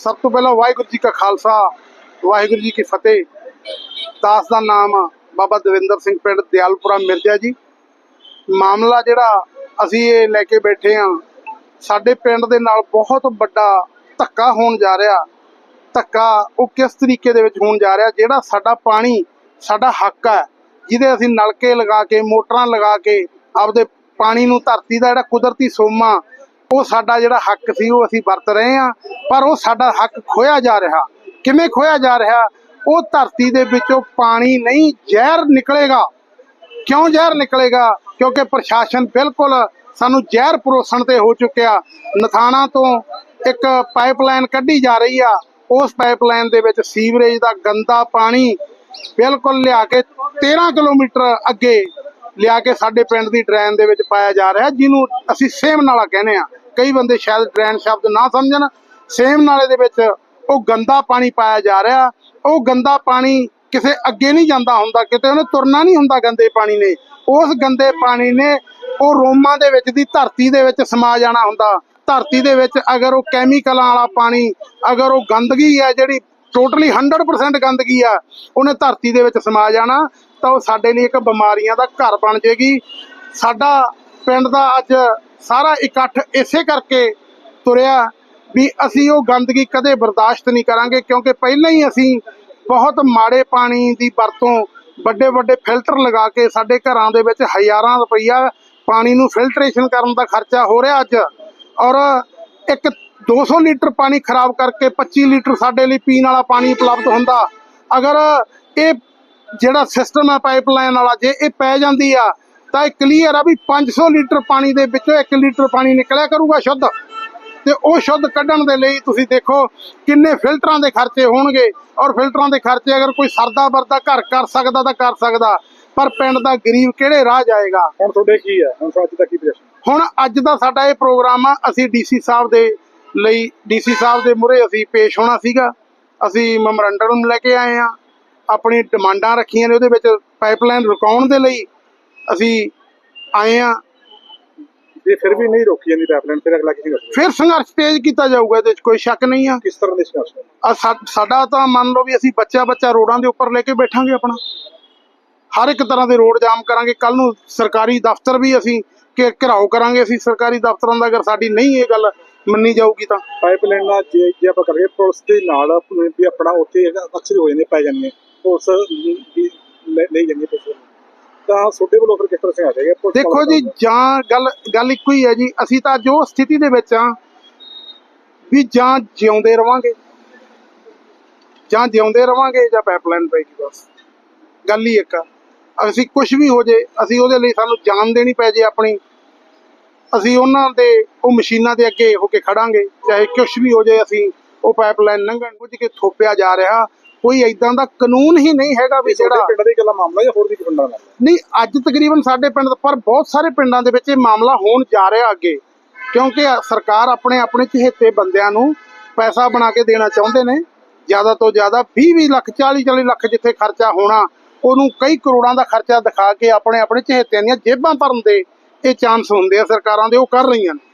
ਸਭ ਤੋਂ ਪਹਿਲਾਂ ਵਾਹਿਗੁਰੂ ਜੀ ਕਾ ਖਾਲਸਾ, ਵਾਹਿਗੁਰੂ ਜੀ ਕੀ ਫਤਿਹ। ਦਾਸ ਦਾ ਨਾਮ ਬਾਬਾ ਦਵਿੰਦਰ ਸਿੰਘ ਪਿੰਡ ਦਿਆਲਪੁਰਾ ਮਿਰਜ਼ਾ ਜੀ। ਮਾਮਲਾ ਜਿਹੜਾ ਅਸੀਂ ਇਹ ਲੈ ਕੇ ਬੈਠੇ ਹਾਂ, ਸਾਡੇ ਪਿੰਡ ਦੇ ਨਾਲ ਬਹੁਤ ਵੱਡਾ ਧੱਕਾ ਹੋਣ ਜਾ ਰਿਹਾ। ਧੱਕਾ ਉਹ ਕਿਸ ਤਰੀਕੇ ਦੇ ਵਿੱਚ ਹੋਣ ਜਾ ਰਿਹਾ, ਜਿਹੜਾ ਸਾਡਾ ਪਾਣੀ, ਸਾਡਾ ਹੱਕ ਹੈ, ਜਿਹਦੇ ਅਸੀਂ ਨਲਕੇ ਲਗਾ ਕੇ, ਮੋਟਰਾਂ ਲਗਾ ਕੇ, ਆਪਦੇ ਪਾਣੀ ਨੂੰ ਧਰਤੀ ਦਾ ਜਿਹੜਾ ਕੁਦਰਤੀ ਸੋਮਾ ਉਹ ਸਾਡਾ ਜਿਹੜਾ ਹੱਕ ਸੀ, ਉਹ ਅਸੀਂ ਵਰਤ ਰਹੇ ਹਾਂ, ਪਰ ਉਹ ਸਾਡਾ ਹੱਕ ਖੋਇਆ ਜਾ ਰਿਹਾ। ਕਿਵੇਂ ਖੋਇਆ ਜਾ ਰਿਹਾ? ਉਹ ਧਰਤੀ ਦੇ ਵਿੱਚੋਂ ਪਾਣੀ ਨਹੀਂ, ਜ਼ਹਿਰ ਨਿਕਲੇਗਾ। ਕਿਉਂ ਜ਼ਹਿਰ ਨਿਕਲੇਗਾ? ਕਿਉਂਕਿ ਪ੍ਰਸ਼ਾਸਨ ਬਿਲਕੁਲ ਸਾਨੂੰ ਜ਼ਹਿਰ ਪਰੋਸਣ ਤੇ ਹੋ ਚੁੱਕਿਆ। ਨਥਾਣਾ ਤੋਂ ਇੱਕ ਪਾਈਪਲਾਈਨ ਕੱਢੀ ਜਾ ਰਹੀ ਆ। ਉਸ ਪਾਈਪਲਾਈਨ ਦੇ ਵਿੱਚ ਸੀਵਰੇਜ ਦਾ ਗੰਦਾ ਪਾਣੀ ਬਿਲਕੁਲ ਲਿਆ ਕੇ 13 ਕਿਲੋਮੀਟਰ ਅੱਗੇ ਲਿਆ ਕੇ ਸਾਡੇ ਪਿੰਡ ਦੀ ਡਰੇਨ ਦੇ ਵਿੱਚ ਪਾਇਆ ਜਾ ਰਿਹਾ, ਜਿਹਨੂੰ ਅਸੀਂ ਸੇਮ ਨਾਲਾ ਕਹਿੰਦੇ ਆ ਕਈ ਬੰਦੇ ਸ਼ਾਇਦ ਡਰੇਨ ਸ਼ਬਦ ਨਾ ਸਮਝਣ। ਸੇਮ ਨਾਲੇ ਦੇ ਵਿੱਚ ਉਹ ਗੰਦਾ ਪਾਣੀ ਪਾਇਆ ਜਾ ਰਿਹਾ। ਉਹ ਗੰਦਾ ਪਾਣੀ ਕਿਸੇ ਅੱਗੇ ਨਹੀਂ ਜਾਂਦਾ ਹੁੰਦਾ, ਕਿਤੇ ਉਹਨੇ ਤੁਰਨਾ ਨਹੀਂ ਹੁੰਦਾ ਗੰਦੇ ਪਾਣੀ ਨੇ। ਉਸ ਗੰਦੇ ਪਾਣੀ ਨੇ ਉਹ ਰੋਮਾਂ ਦੇ ਵਿੱਚ ਦੀ ਧਰਤੀ ਦੇ ਵਿੱਚ ਸਮਾ ਜਾਣਾ ਹੁੰਦਾ। ਧਰਤੀ ਦੇ ਵਿੱਚ ਅਗਰ ਉਹ ਕੈਮੀਕਲਾਂ ਵਾਲਾ ਪਾਣੀ, ਅਗਰ ਉਹ ਗੰਦਗੀ ਹੈ ਜਿਹੜੀ ਟੋਟਲੀ 100% ਗੰਦਗੀ ਆ, ਉਹਨੇ ਧਰਤੀ ਦੇ ਵਿੱਚ ਸਮਾ ਜਾਣਾ, ਤਾਂ ਉਹ ਸਾਡੇ ਲਈ ਇੱਕ ਬਿਮਾਰੀਆਂ ਦਾ ਘਰ ਬਣ ਜੇਗੀ। ਸਾਡਾ ਪਿੰਡ ਦਾ ਅੱਜ ਸਾਰਾ ਇਕੱਠ ਇਸੇ ਕਰਕੇ ਤੁਰਿਆ ਵੀ ਅਸੀਂ ਉਹ ਗੰਦਗੀ ਕਦੇ ਬਰਦਾਸ਼ਤ ਨਹੀਂ ਕਰਾਂਗੇ, ਕਿਉਂਕਿ ਪਹਿਲਾਂ ਹੀ ਅਸੀਂ ਬਹੁਤ ਮਾੜੇ ਪਾਣੀ ਦੀ ਵਰਤੋਂ, ਵੱਡੇ ਵੱਡੇ ਫਿਲਟਰ ਲਗਾ ਕੇ ਸਾਡੇ ਘਰਾਂ ਦੇ ਵਿੱਚ ਹਜ਼ਾਰਾਂ ਰੁਪਈਆ ਪਾਣੀ ਨੂੰ ਫਿਲਟਰੇਸ਼ਨ ਕਰਨ ਦਾ ਖਰਚਾ ਹੋ ਰਿਹਾ ਅੱਜ। ਔਰ ਇੱਕ 200 ਲੀਟਰ ਪਾਣੀ ਖਰਾਬ ਕਰਕੇ 25 ਲੀਟਰ ਸਾਡੇ ਲਈ ਪੀਣ ਵਾਲਾ ਪਾਣੀ ਉਪਲਬਧ ਹੁੰਦਾ। ਅਗਰ ਇਹ ਜਿਹੜਾ ਸਿਸਟਮ ਹੈ ਪਾਈਪਲਾਈਨ ਵਾਲਾ, ਜੇ ਇਹ ਪੈ ਜਾਂਦੀ ਆ ਤਾਂ ਇਹ ਕਲੀਅਰ ਆ ਵੀ 500 ਲੀਟਰ ਪਾਣੀ ਦੇ ਵਿੱਚੋਂ 1 ਲੀਟਰ ਪਾਣੀ ਨਿਕਲਿਆ ਕਰੂਗਾ ਸ਼ੁੱਧ। ਤੇ ਉਹ ਸ਼ੁੱਧ ਕੱਢਣ ਦੇ ਲਈ ਤੁਸੀਂ ਦੇਖੋ ਕਿੰਨੇ ਫਿਲਟਰਾਂ ਦੇ ਖਰਚੇ ਹੋਣਗੇ। ਔਰ ਫਿਲਟਰਾਂ ਦੇ ਖਰਚੇ ਅਗਰ ਕੋਈ ਸਰਦਾ ਵਰਦਾ ਘਰ ਕਰ ਸਕਦਾ ਤਾਂ ਕਰ ਸਕਦਾ। ਪਰ ਪਿੰਡ ਦਾ ਗਰੀਬ ਕਿਹੜੇ ਰਾਹ ਜਾਏਗਾ? ਹੁਣ ਤੁਹਾਡੇ ਕੀ ਹੈ ਹੁਣ ਅੱਜ ਦਾ ਕੀ ਪ੍ਰਸ਼ਨ? ਹੁਣ ਅੱਜ ਦਾ ਸਾਡਾ ਇਹ ਪ੍ਰੋਗਰਾਮ ਆ ਅਸੀਂ ਡੀਸੀ ਸਾਹਿਬ ਦੇ ਲਈ ਡੀਸੀ ਸਾਹਿਬ ਦੇ ਮੂਹਰੇ ਅਸੀਂ ਪੇਸ਼ ਹੋਣਾ ਸੀਗਾ। ਅਸੀਂ ਮੈਮੋਰੰਡਮ ਲੈ ਕੇ ਆਏ ਆ। ਆਪਣੀ ਡਿਮਾਂਡਾਂ ਰੱਖੀਆਂ ਨੇ ਉਹਦੇ ਵਿੱਚ ਪਾਈਪਲਾਈਨ ਰੁਕਾਉਣ ਦੇ ਲਈ। ਅਸੀਂ ਆਏ ਆ ਜੇ ਫਿਰ ਵੀ ਨਹੀਂ ਰੋਕੀ ਜਾਂਦੀ ਪਾਈਪਲਾਈਨ ਫਿਰ ਅਗਲਾ ਕੀ ਕਰਦਾ ਫਿਰ ਸੰਘਰਸ਼ ਤੇਜ਼ ਕੀਤਾ ਜਾਊਗਾ ਇਹਦੇ ਵਿੱਚ ਕੋਈ ਸ਼ੱਕ ਨਹੀਂ ਆ। ਕਿਸ ਤਰ੍ਹਾਂ ਦੇ ਸੰਘਰਸ਼? ਆ ਸਾ- ਸਾਡਾ ਤਾਂ ਮੰਨ ਲਓ ਵੀ ਅਸੀਂ ਬੱਚਾ ਬੱਚਾ ਰੋਡਾਂ ਦੇ ਉੱਪਰ ਲੈ ਕੇ ਬੈਠਾਂਗੇ ਆਪਣਾ। ਹਰ ਇੱਕ ਤਰ੍ਹਾਂ ਦੇ ਰੋਡ ਜਾਮ ਕਰਾਂਗੇ। ਕੱਲ ਨੂੰ ਸਰਕਾਰੀ ਦਫ਼ਤਰ ਵੀ ਅਸੀਂ ਕਿ ਘਿਰਾਓ ਕਰਾਂਗੇ ਅਸੀਂ ਸਰਕਾਰੀ ਦਫ਼ਤਰਾਂ ਦਾ। ਅਗਰ ਸਾਡੀ ਨਹੀਂ ਇਹ ਗੱਲ ਮੰਨੀ ਜਾਊਗੀ ਤਾਂ। ਪਾਈਪਲਾਈਨ ਨਾਲ ਜੇ ਜੇ ਆਪਾਂ ਕਰੀਏ ਪੁਲਿਸ ਦੇ ਨਾਲ ਵੀ ਆਪਣਾ ਉੱਥੇ ਅਕਸਰ ਹੋ ਜਾਂਦੇ ਪੈ ਜਾਂਦੇ ਪੁਲਿਸ ਲਈ ਜਾਂਦੀ ਪੁਲਿਸ। ਤਾਂ ਤੁਹਾਡੇ ਵੱਲੋਂ ਫਿਰ ਕਿਸ ਤਰ੍ਹਾਂ ਹੈਗਾ ਪੁਲਿਸ ਦੇਖੋ ਜੀ ਜਾਂ ਗੱਲ ਗੱਲ ਇੱਕੋ ਹੀ ਹੈ ਜੀ। ਅਸੀਂ ਤਾਂ ਜੋ ਸਥਿਤੀ ਦੇ ਵਿੱਚ ਆ ਵੀ ਜਾਂ ਜਿਉਂਦੇ ਰਵਾਂਗੇ। ਜਾਂ ਜਿਉਂਦੇ ਰਵਾਂਗੇ ਜਾਂ ਪਾਈਪਲਾਈਨ ਪਏਗੀ ਬਸ। ਗੱਲ ਹੀ ਇੱਕ ਆ। ਅਸੀਂ ਕੁਝ ਵੀ ਹੋ ਜੇ ਅਸੀਂ ਉਹਦੇ ਲਈ ਸਾਨੂੰ ਜਾਨ ਦੇਣੀ ਪੈ ਜੇ ਆਪਣੀ। ਅਸੀਂ ਉਹਨਾਂ ਦੇ ਉਹ ਮਸ਼ੀਨਾਂ ਦੇ ਅੱਗੇ ਹੋ ਕੇ ਖੜਾਂਗੇ। ਚਾਹੇ ਕੁਝ ਵੀ ਹੋ ਜੇ ਅਸੀਂ ਉਹ ਪਾਈਪਲਾਈਨ ਲੰਘਣ ਕੁਝ ਕੇ ਥੋਪਿਆ ਜਾ ਰਿਹਾ ਕੋਈ ਐਦਾਂ ਦਾ ਕਾਨੂੰਨ ਹੀ ਨਹੀਂ ਹੈਗਾ ਵੀ ਜਿਹੜਾ ਪਿੰਡ ਦਾ ਇਕੱਲਾ ਮਾਮਲਾ ਜਾਂ ਹੋਰ ਵੀ ਪਿੰਡਾਂ ਦਾ? ਨਹੀਂ ਅੱਜ ਤਕਰੀਬਨ ਸਾਡੇ ਪਿੰਡ ਪਰ ਬਹੁਤ ਸਾਰੇ ਪਿੰਡਾਂ ਦੇ ਵਿੱਚ ਇਹ ਮਾਮਲਾ ਹੋਣ ਜਾ ਰਿਹਾ ਅੱਗੇ। ਕਿਉਂਕਿ ਸਰਕਾਰ ਆਪਣੇ ਆਪਣੇ ਚਹੇਤੇ ਬੰਦਿਆਂ ਨੂੰ ਪੈਸਾ ਬਣਾ ਕੇ ਦੇਣਾ ਚਾਹੁੰਦੇ ਨੇ। ਜ਼ਿਆਦਾ ਤੋਂ ਜ਼ਿਆਦਾ 20 20 ਲੱਖ 40 40 ਲੱਖ ਜਿੱਥੇ ਖਰਚਾ ਹੋਣਾ ਉਹਨੂੰ ਕਈ ਕਰੋੜਾਂ ਦਾ ਖਰਚਾ ਦਿਖਾ ਕੇ ਆਪਣੇ ਆਪਣੇ ਚਹੇਤਿਆਂ ਦੀਆਂ ਜੇਬਾਂ ਭਰਨ ਦੇ ਇਹ ਚਾਂਸ ਹੁੰਦੇ ਆ ਸਰਕਾਰਾਂ ਦੇ ਉਹ ਕਰ ਰਹੀਆਂ ਨੇ।